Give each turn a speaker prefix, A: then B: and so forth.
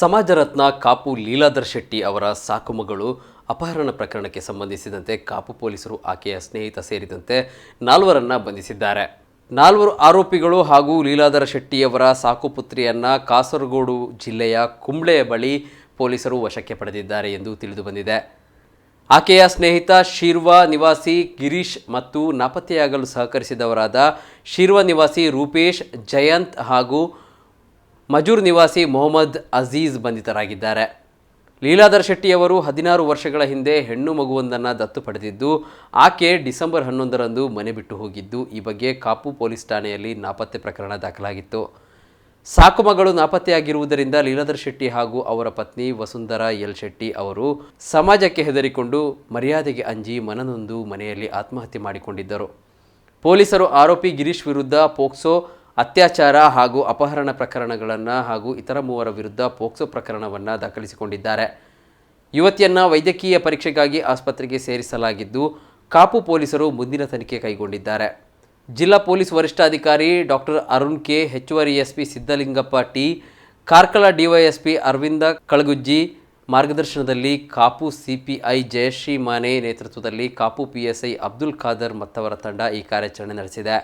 A: ಸಮಾಜ ರತ್ನ ಕಾಪು ಲೀಲಾಧರ್ ಶೆಟ್ಟಿ ಅವರ ಸಾಕುಮಗಳು ಅಪಹರಣ ಪ್ರಕರಣಕ್ಕೆ ಸಂಬಂಧಿಸಿದಂತೆ ಕಾಪು ಪೊಲೀಸರು ಆಕೆಯ ಸ್ನೇಹಿತ ಸೇರಿದಂತೆ ನಾಲ್ವರನ್ನ ಬಂಧಿಸಿದ್ದಾರೆ. ನಾಲ್ವರು ಆರೋಪಿಗಳು ಹಾಗೂ ಲೀಲಾಧರ ಶೆಟ್ಟಿಯವರ ಸಾಕುಪುತ್ರಿಯನ್ನ ಕಾಸರಗೋಡು ಜಿಲ್ಲೆಯ ಕುಂಬ್ಳೆಯ ಬಳಿ ಪೊಲೀಸರು ವಶಕ್ಕೆ ಪಡೆದಿದ್ದಾರೆ ಎಂದು ತಿಳಿದು ಬಂದಿದೆ. ಆಕೆಯ ಸ್ನೇಹಿತ ಶೀರ್ವಾ ನಿವಾಸಿ ಗಿರೀಶ್ ಮತ್ತು ನಾಪತ್ತೆಯಾಗಲು ಸಹಕರಿಸಿದವರಾದ ಶೀರ್ವಾ ನಿವಾಸಿ ರೂಪೇಶ್, ಜಯಂತ್ ಹಾಗೂ ಮಜೂರ್ ನಿವಾಸಿ ಮೊಹಮ್ಮದ್ ಅಜೀಜ್ ಬಂಧಿತರಾಗಿದ್ದಾರೆ. ಲೀಲಾಧರ್ ಶೆಟ್ಟಿಯವರು ಹದಿನಾರು ವರ್ಷಗಳ ಹಿಂದೆ ಹೆಣ್ಣು ಮಗುವೊಂದನ್ನು ದತ್ತು ಪಡೆದಿದ್ದು, ಆಕೆ ಡಿಸೆಂಬರ್ ಹನ್ನೊಂದರಂದು ಮನೆ ಬಿಟ್ಟು ಹೋಗಿದ್ದು. ಈ ಬಗ್ಗೆ ಕಾಪು ಪೊಲೀಸ್ ಠಾಣೆಯಲ್ಲಿ ನಾಪತ್ತೆ ಪ್ರಕರಣ ದಾಖಲಾಗಿತ್ತು. ಸಾಕು ಮಗಳು ನಾಪತ್ತೆಯಾಗಿರುವುದರಿಂದ ಲೀಲಾಧರ್ ಶೆಟ್ಟಿ ಹಾಗೂ ಅವರ ಪತ್ನಿ ವಸುಂಧರಾ ಎಲ್ ಶೆಟ್ಟಿ ಅವರು ಸಮಾಜಕ್ಕೆ ಹೆದರಿಕೊಂಡು ಮರ್ಯಾದೆಗೆ ಅಂಜಿ ಮನನೊಂದು ಮನೆಯಲ್ಲಿ ಆತ್ಮಹತ್ಯೆ ಮಾಡಿಕೊಂಡಿದ್ದರು. ಪೊಲೀಸರು ಆರೋಪಿ ಗಿರೀಶ್ ವಿರುದ್ಧ ಪೋಕ್ಸೋ ಅತ್ಯಾಚಾರ ಹಾಗೂ ಅಪಹರಣ ಪ್ರಕರಣಗಳನ್ನು ಹಾಗೂ ಇತರ ಮೂವರ ವಿರುದ್ಧ ಪೋಕ್ಸೋ ಪ್ರಕರಣವನ್ನು ದಾಖಲಿಸಿಕೊಂಡಿದ್ದಾರೆ. ಯುವತಿಯನ್ನು ವೈದ್ಯಕೀಯ ಪರೀಕ್ಷೆಗಾಗಿ ಆಸ್ಪತ್ರೆಗೆ ಸೇರಿಸಲಾಗಿದ್ದು, ಕಾಪು ಪೊಲೀಸರು ಮುಂದಿನ ತನಿಖೆ ಕೈಗೊಂಡಿದ್ದಾರೆ. ಜಿಲ್ಲಾ ಪೊಲೀಸ್ ವರಿಷ್ಠಾಧಿಕಾರಿ ಡಾಕ್ಟರ್ ಅರುಣ್ ಕೆ, ಹೆಚ್ಚುವರಿ SP Siddalingappa T, Karkala DYSP Aravinda Kalagujji, ಮಾರ್ಗದರ್ಶನದಲ್ಲಿ ಕಾಪು ಸಿಪಿಐ ಜಯಶ್ರೀ ಮಾನೆ ನೇತೃತ್ವದಲ್ಲಿ ಕಾಪು ಪಿಎಸ್ಐ ಅಬ್ದುಲ್ ಖಾದರ್ ಮತ್ತವರ ತಂಡ ಈ ಕಾರ್ಯಾಚರಣೆ ನಡೆಸಿದೆ.